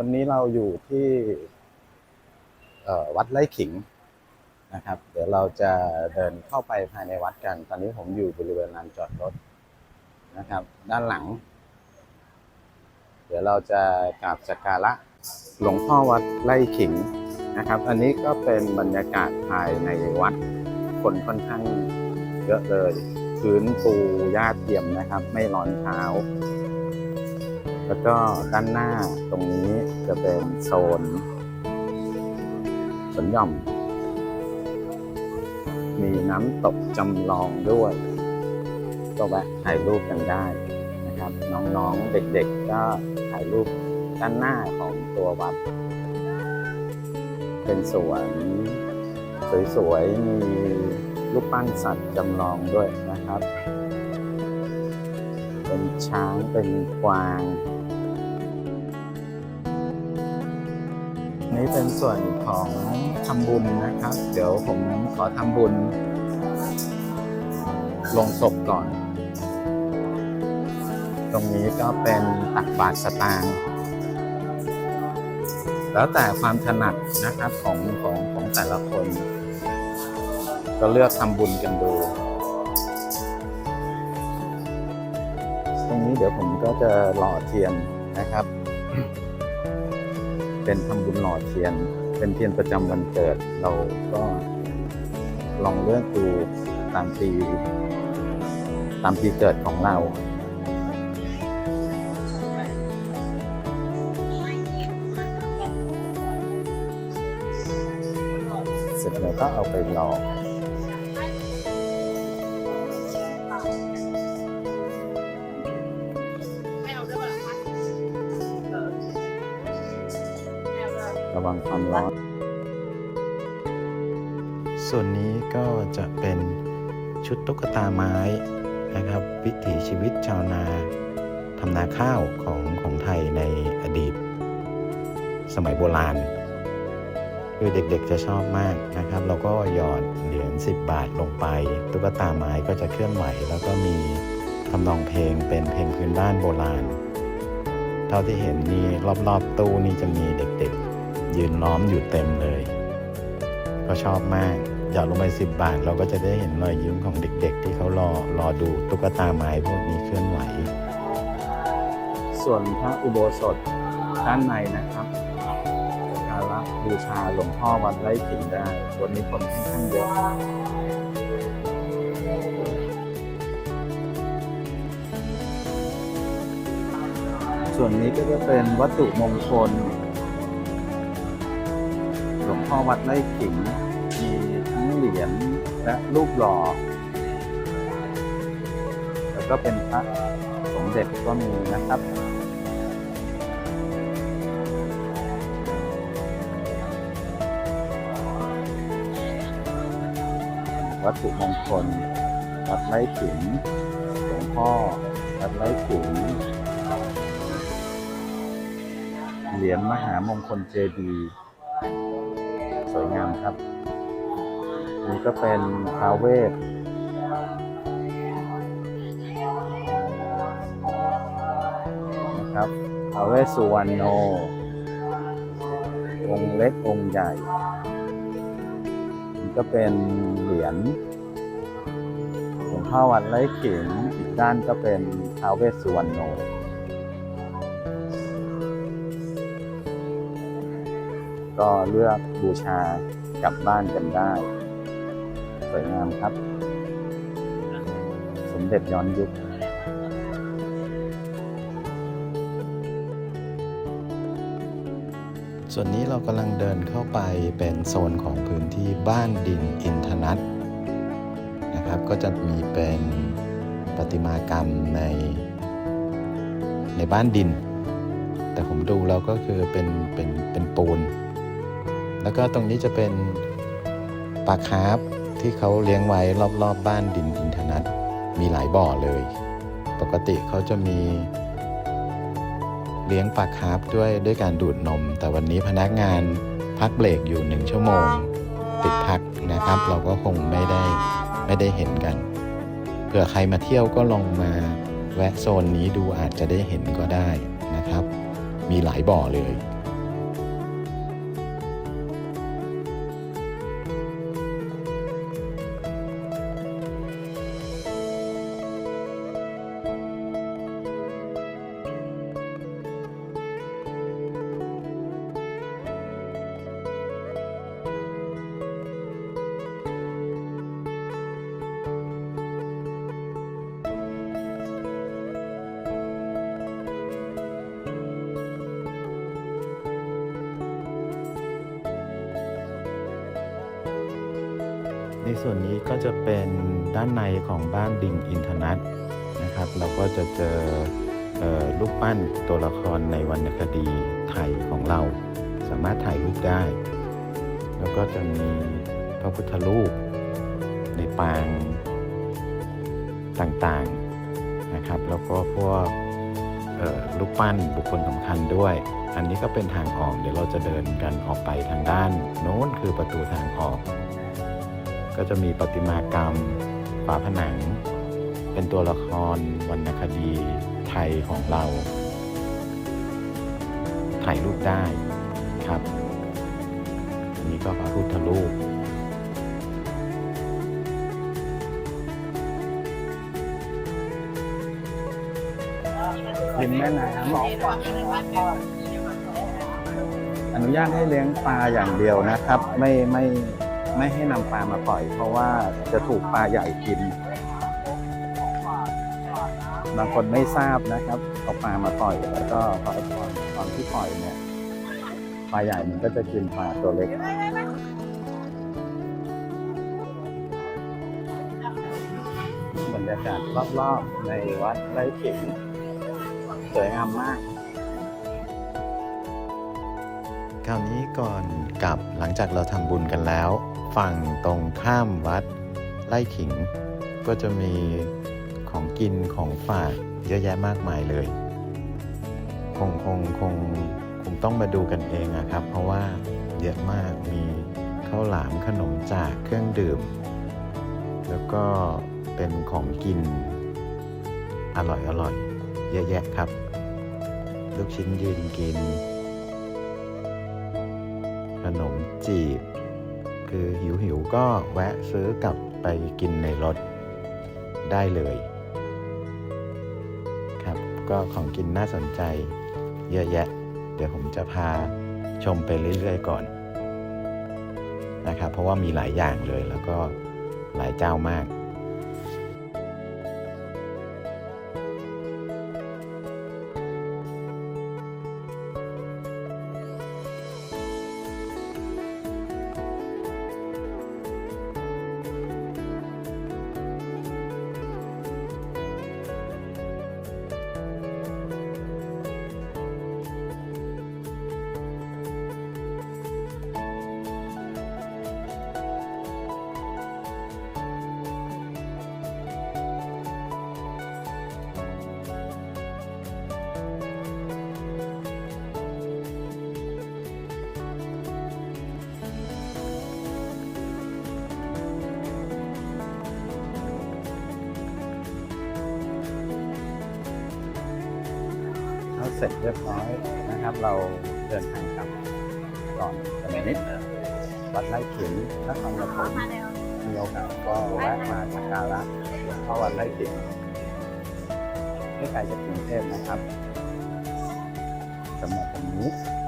วันนี้เราอยู่ที่วัดไร่ขิงนะครับ เดี๋ยวเราจะเดินเข้าไปภายในวัดกัน ตอนนี้ผมอยู่บริเวณลานจอดรถนะครับ ด้านหลัง เดี๋ยวเราจะกราบสักการะหลวงพ่อวัดไร่ขิงนะครับ อันนี้ก็เป็นบรรยากาศภายในวัดคนค่อนข้างเยอะเลยพื้นปูหญ้าเทียมนะครับ ไม่ร้อนเท้า แล้วก็ด้านหน้าตรงนี้จะเป็นโซนสวนหย่อม มีน้ำตกจำลองด้วย ก็แวะถ่ายรูปกันได้นะครับ น้องๆเด็กๆก็ถ่ายรูปด้านหน้าของตัววัด เป็นสวนสวยๆ มีรูปปั้นสัตว์จำลองด้วยนะครับ เป็นช้างเป็นกวาง นี่เป็นส่วนของทำบุญนะครับ เดี๋ยวผมขอทำบุญ ลงศพก่อน ตรงนี้ก็เป็นตักบาตรสตางค์แล้วแต่ความถนัดนะครับของของของแต่ละคน ก็เลือกทำบุญกันดู ตรงนี้เดี๋ยวผมก็จะหล่อเทียนนะครับ เป็นทำบุญหล่อเทียน เป็นเทียนประจำวันเกิด เราก็ลองเลือกดูตามปีตามปีเกิดของเราเสร็จแล้วก็เอาไปหลอก ระวังความร้อนส่วนนี้ก็จะเป็นชุดตุ๊กตาไม้นะครับ วิถีชีวิตชาวนาทำนาข้าวของของไทยในอดีต สมัยโบราณคือเด็กๆจะชอบมากนะครับ เราก็หยอดเหรียญ10 บาทลงไป ตุ๊กตาไม้ก็จะเคลื่อนไหว แล้วก็มีทำนองเพลงเป็นเพลงพื้นบ้านโบราณ เท่าที่เห็นนี่รอบๆตู้นี่จะมีเด็ก ยืนล้อมอยู่เต็มเลย ก็ชอบมากหยอดลงไป10 บาท เราก็จะได้เห็นรอยยิ้มของเด็ก ๆ ที่เขารอรอดูตุ๊กตาไม้พวกนี้เคลื่อนไหว ส่วนพระอุโบสถด้านในนะครับการะบูชาหลวงพ่อวัดไร่ขิงได้ วันนี้คนค่อนข้างเยอะส่วนนี้ก็จะเป็นวัตถุมงคล พ่อวัดไร่ขิง มีทั้งเหรียญและรูปหล่อ แล้วก็เป็นพระสมเด็จก็มีนะครับวัตถุมงคล วัดไร่ขิงหลวงพ่อ วัดไร่ขิง เหรียญมหามงคลเจดีย์ วยงามครับ นี่ก็เป็นทาวเวสนะครับทาวเวสสุวรรณโน องค์เล็กองค์ใหญ่นี่ก็เป็นเหรียญหลวงพ่อวัดไร่ขิงอีกด้านก็เป็นทาวเวสสุวรรณโน ก็เลือกบูชากลับบ้านกันได้ สวยงามครับ สมเด็จย้อนยุคส่วนนี้เรากำลังเดินเข้าไปเป็นโซนของพื้นที่บ้านดินอินทนัทนะครับก็จะมีเป็นประติมากรรมในในบ้านดิน แต่ผมดูแล้วก็คือเป็นเป็นเป็นปูน แล้วก็ตรงนี้จะเป็นปลาคาร์ฟที่เขาเลี้ยงไว้รอบๆบบ้านดินอินทนัทมีหลายบ่อเลย ปกติเขาจะมี เลี้ยงปลาคาร์ฟด้วยด้วยการดูดนม แต่วันนี้พนักงานพักเบรกอยู่หนึ่งชั่วโมง ติดพักนะครับ เราก็คงไม่ได้ไม่ได้เห็นกันเผื่อใครมาเที่ยวก็ลองมาแวะโซนนี้ดูอาจจะได้เห็นก็ได้นะครับ มีหลายบ่อเลย ในส่วนนี้ก็จะเป็นด้านในของบ้านดิงอินทนัทนะครับ เราก็จะเจอเอ่อรูปปั้นตัวละครในวรรณคดีไทยของเรา สามารถถ่ายรูปได้ แล้วก็จะมีพระพุทธรูปในปางต่างๆนะครับ แล้วก็พวกเอ่อรูปปั้นบุคคลสำคัญด้วย อันนี้ก็เป็นทางออก เดี๋ยวเราจะเดินกันออกไปทางด้านโน้นคือประตูทางออก ก็จะมีประติมากรรมฝาผนัง เป็นตัวละครวรรณคดีไทยของเรา ถ่ายรูปได้ครับ อันนี้ก็พระพุทธรูปริมแม่น้หมอกอกอนุญาตให้เลี้ยงปลาอย่างเดียวนะครับ ไม่ไม่ ไม่ให้นำปลามาปล่อย เพราะว่าจะถูกปลาใหญ่กิน บางคนไม่ทราบนะครับเอาปลามาปล่อยแล้วก็พอตอนตอนที่ปล่อยเนี่ยปลาใหญ่มันก็จะกินปลาตัวเล็กบรรยากาศรอบๆในวัดไร่ขิงสวยงามมากคราวนี้ก่อนกลับหลังจากเราทำบุญกันแล้ว ฝั่งตรงข้ามวัดไร่ขิง ก็จะมีของกินของฝากเยอะแยะมากมายเลย คงคงคงคงต้องมาดูกันเองอะครับ เพราะว่าเยอะมากมีข้าวหลามขนมจากเครื่องดื่ม แล้วก็เป็นของกิน อร่อยอร่อยเยอะแยะครับ ลูกชิ้นยืนกิน ขนมจีบ คือหิวหิวก็แวะซื้อกลับไปกินในรถได้เลยครับก็ของกินน่าสนใจเยอะแยะ เดี๋ยวผมจะพาชมไปเรื่อยๆก่อนนะครับเพราะว่ามีหลายอย่างเลยแล้วก็หลายเจ้ามาก เสร็จเรียบร้อยนะครับ เราเดินทางกลับก่อนกันนิดวัดไร่ขิงนครปฐมมีโอกาสก็แวะมาสักการะหลวงพ่อวัดไร่ขิงไม่ไกลจากกรุงเทพนะครับสำหรับวันนี้ขอบคุณครับ